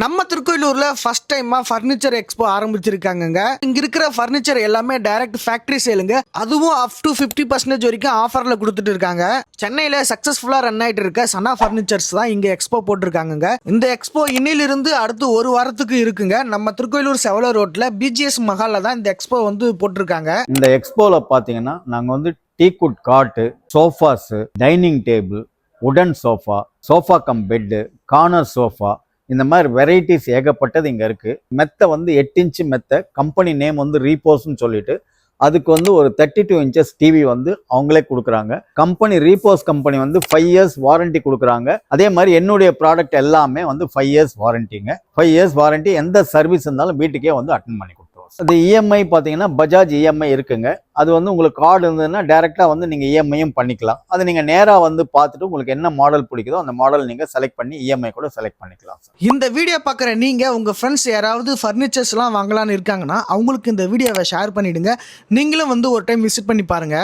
நம்ம திருக்கோயிலூர்ல ஃபர்ஸ்ட் டைமா ஃபர்னிச்சர் எக்ஸ்போ ஆரம்பிச்சிருக்காங்கங்க. இங்க இருக்கிற ஃபர்னிச்சர் எல்லாமே டைரக்ட் ஃபேக்டரி சேலுங்க அதுவும் அப் டு 50% பர்சன்டேஜ் வரைக்கும் ஆஃபர்ல கொடுத்துட்டு இருக்காங்க. சென்னையில சக்சஸ்ஃபுல்லா ரன் ஆயிட்டு இருக்க சனா ஃபர்னிச்சர்ஸ் தான் இங்க எக்ஸ்போ போட்டிருக்காங்கங்க. இந்த எக்ஸ்போ இன்னிலிருந்து அடுத்து ஒரு வாரத்துக்கு இருக்குங்க. நம்ம திருக்கோயிலூர் செவல ரோட்ல பிஜிஎஸ் மஹாலில் தான் இந்த எக்ஸ்போ வந்து போட்டிருக்காங்க. இந்த எக்ஸ்போல பாத்தீங்கன்னா நாங்க வந்து டீக்குட் காட்டு சோஃபாஸ் டைனிங் டேபிள் உடன் sofa sofa cum bed corner sofa இந்த மாதிரி வெரைட்டிஸ் ஏகப்பட்டது இங்கே இருக்குது மெத்தை வந்து எட்டு இன்ச்சு மெத்தை கம்பெனி நேம் வந்து ரீபோஸ்ன்னு சொல்லிட்டு அதுக்கு வந்து ஒரு தேர்ட்டி டூ இன்ச்சஸ் டிவி வந்து அவங்களே கொடுக்குறாங்க. கம்பெனி ரீபோஸ் கம்பெனி வந்து ஃபைவ் இயர்ஸ் வாரண்டி கொடுக்குறாங்க. அதே மாதிரி என்னுடைய ப்ராடக்ட் எல்லாமே வந்து ஃபைவ் இயர்ஸ் வாரண்டிங்க ஃபைவ் இயர்ஸ் வாரண்டி எந்த சர்வீஸ் இருந்தாலும் வீட்டுக்கே வந்து அட்டன் பண்ணி அது இஎம்ஐ பார்த்தீங்கன்னா பஜாஜ் இஎம்ஐ இருக்குங்க. அது வந்து உங்களுக்கு கார்டு இருந்ததுன்னா டேரெக்டாக வந்து நீங்கள் இஎம்ஐயும் பண்ணிக்கலாம். அது நீங்கள் நேராக வந்து பார்த்துட்டு உங்களுக்கு என்ன மாடல் பிடிக்குதோ அந்த மாடல் நீங்கள் செலக்ட் பண்ணி இஎம்ஐ கூட செலக்ட் பண்ணிக்கலாம் இந்த வீடியோ பார்க்குற நீங்க உங்க ஃப்ரெண்ட்ஸ் யாராவது ஃபர்னிச்சர்ஸ்லாம் வாங்கலாம்னு இருக்காங்கன்னா அவங்களுக்கு இந்த வீடியோவை ஷேர் பண்ணிடுங்க. நீங்களும் வந்து ஒரு டைம் விசிட் பண்ணி பாருங்க.